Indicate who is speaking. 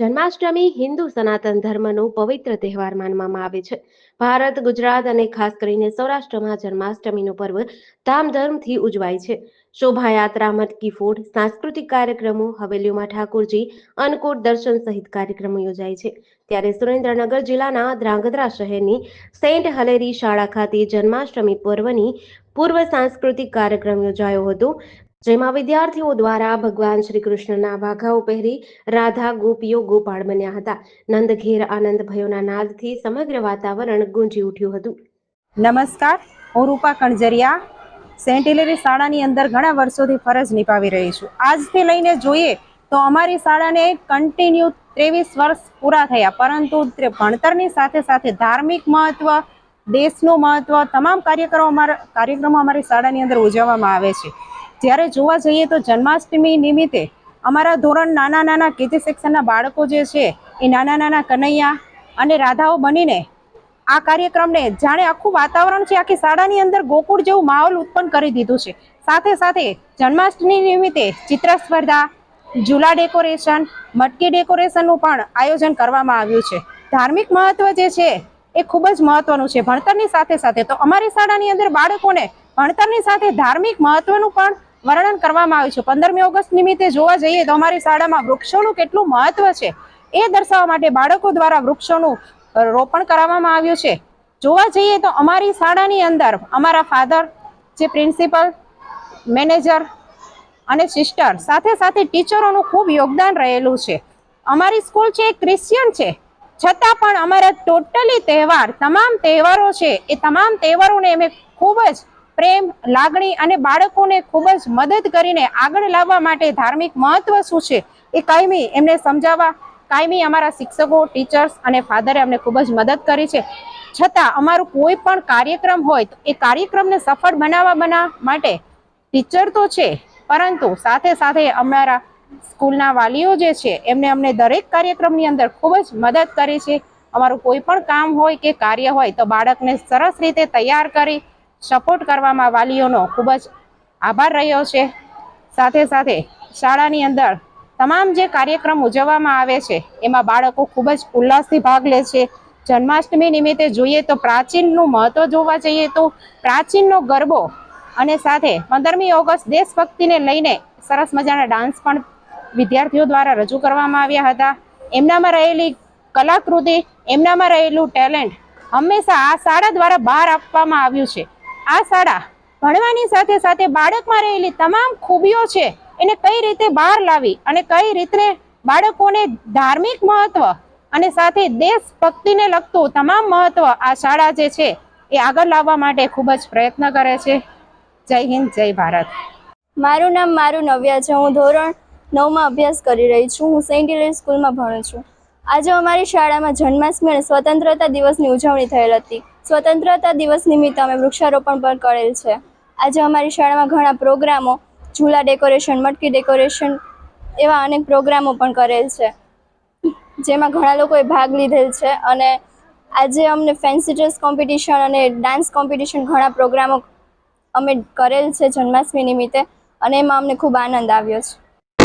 Speaker 1: જન્માષ્ટમી હિન્દુ સનાતન ધર્મનો પવિત્ર તહેવાર માનવામાં આવે છે. ભારત, ગુજરાત અને ખાસ કરીને સૌરાષ્ટ્રમાં જન્માષ્ટમીનું પર્વ ધામધર્મથી ઉજવાય છે. શોભાયાત્રા, મટકી ફોડ, સાંસ્કૃતિક કાર્યક્રમો, હવેલીઓમાં ઠાકોરજી, અન્નકૂટ દર્શન સહિત કાર્યક્રમો યોજાય છે. ત્યારે સુરેન્દ્રનગર જિલ્લાના ધ્રાંગધ્રા શહેરની સેન્ટ હલેરી શાળા ખાતે જન્માષ્ટમી પર્વની પૂર્વ સાંસ્કૃતિક કાર્યક્રમ યોજાયો હતો. જેમાં વિદ્યાર્થીઓ દ્વારા ભગવાન શ્રી કૃષ્ણના વાઘાઓ પહેરી રાધા, ગોપીઓ ગોપાળ બન્યા હતા. નંદ ઘેર આનંદ ભયોના નાદથી સમગ્ર વાતાવરણ ગુંજી ઉઠ્યું હતું.
Speaker 2: નમસ્કાર. હું રૂપા કણજરિયા સેન્ટ હિલેરી શાળાની અંદર ઘણા વર્ષોથી ફરજ નિભાવી રહી છું. આજથી લઈને જોઈએ તો અમારી શાળાને કન્ટિન્યુ ત્રેવીસ વર્ષ પૂરા થયા. પરંતુ ભણતરની સાથે સાથે ધાર્મિક મહત્વ, દેશનું મહત્વ, તમામ કાર્યક્રમો અમારા, કાર્યક્રમો અમારી શાળાની અંદર ઉજવવામાં આવે છે. જ્યારે જોવા જઈએ તો જન્માષ્ટમી નિમિત્તે અમારા ધોરણ નાના નાના કેજી સેક્શનના બાળકો જે છે, એ નાના નાના કનૈયા અને રાધાઓ બનીને આ કાર્યક્રમને જાણે આખું વાતાવરણ છે, આખી શાળાની અંદર ગોકુળ જેવું માહોલ ઉત્પન્ન કરી દીધું છે. સાથે સાથે જન્માષ્ટમી નિમિત્તે ચિત્ર સ્પર્ધા ઝૂલા ડેકોરેશન, મટકી ડેકોરેશનનું પણ આયોજન કરવામાં આવ્યું છે. ધાર્મિક મહત્વ જે છે, એ ખૂબ જ મહત્વનું છે. ભણતરની સાથે સાથે તો અમારી શાળાની અંદર બાળકોને ભણતરની સાથે ધાર્મિક મહત્વનું પણ વર્ણન કરવામાં આવ્યું છે. પંદરમી ઓગસ્ટ નિમિત્તે જોવા જઈએ તો અમારી શાળામાં વૃક્ષોનું કેટલું મહત્વ છે એ દર્શાવવા માટે બાળકો દ્વારા વૃક્ષોનું રોપણ કરાવવામાં આવ્યું છે. જોવા જઈએ તો અમારી શાળાની અંદર અમારા ફાધર, જે પ્રિન્સિપલ, મેનેજર અને સિસ્ટર સાથે સાથે ટીચરોનું ખૂબ યોગદાન રહેલું છે. અમારી સ્કૂલ છે એ ક્રિશ્ચિયન છે. છતાં પણ અમારા ટોટલી તહેવાર, તમામ તહેવારો છે, એ તમામ તહેવારોને અમે ખૂબ જ પ્રેમ, લાગણી અને બાળકોને ખૂબ જ મદદ કરીને આગળ લાવવા માટે ધાર્મિક મહત્વ શું છે એ કાયમી એમને સમજાવવા. કાયમી અમારા શિક્ષકો ટીચર્સ અને ફાધરે અમને ખૂબ જ મદદ કરી છે. છતાં અમારું કોઈ પણ કાર્યક્રમ હોય તો એ કાર્યક્રમને સફળ બનાવવા બના માટે ટીચર તો છે, પરંતુ સાથે સાથે અમારા સ્કૂલના વાલીઓ જે છે એમને અમને દરેક કાર્યક્રમની અંદર ખૂબ જ મદદ કરી છે. અમારું કોઈ પણ કામ હોય કે કાર્ય હોય તો બાળકને સરસ રીતે તૈયાર કરી સપોર્ટ કરવામાં વાલીઓનો ખૂબ જ આભાર રહ્યો છે. સાથે સાથે શાળાની અંદર તમામ જે કાર્યક્રમ ઉજવવામાં આવે છે, એમાં બાળકો ખૂબ જ ઉલ્લાસથી ભાગ લે છે. જન્માષ્ટમી નિમિત્તે જોઈએ તો પ્રાચીનનું મહત્વ જોવા જઈએ તો પ્રાચીનનો ગરબો અને સાથે પંદરમી ઓગસ્ટ દેશભક્તિને લઈને સરસ મજાના ડાન્સ પણ વિદ્યાર્થીઓ દ્વારા રજૂ કરવામાં આવ્યા હતા. એમનામાં રહેલી કલાકૃતિ, એમનામાં રહેલું ટેલેન્ટ હંમેશા આ શાળા દ્વારા બહાર આપવામાં આવ્યું છે. આ શાળા ભણવાની સાથે સાથે બાળકમાં રહેલી તમામ ખૂબીઓ છે, એને કઈ રીતે બહાર લાવી અને કઈ રીતે બાળકોને ધાર્મિક મહત્વ અને સાથે દેશભક્તિને લગતું તમામ મહત્વ આ શાળા જે છે, એ આગળ લાવવા માટે ખૂબ જ પ્રયત્ન કરે છે. જય હિન્દ, જય ભારત.
Speaker 3: મારું નામ મારું નવ્યા છે. હું ધોરણ નવમાં અભ્યાસ કરી રહી છું. હું સેન્ટ હિલેરી સ્કૂલમાં ભણું છું. આજે અમારી શાળામાં જન્માષ્ટમી અને સ્વતંત્રતા દિવસની ઉજવણી થયેલ હતી. સ્વતંત્રતા દિવસ નિમિત્તે અમે વૃક્ષારોપણ પણ કરેલ છે. આજે અમારી શાળામાં ઘણા પ્રોગ્રામો, ઝૂલા ડેકોરેશન, મટકી ડેકોરેશન એવા અનેક પ્રોગ્રામો પણ કરેલ છે. જેમાં ઘણા લોકોએ ભાગ લીધેલ છે અને આજે અમને ફેન્સી ડ્રેસ કોમ્પિટિશન અને ડાન્સ કોમ્પિટિશન ઘણા પ્રોગ્રામો અમે કરેલ છે જન્માષ્ટમી નિમિત્તે અને એમાં અમને ખૂબ આનંદ આવ્યો છે.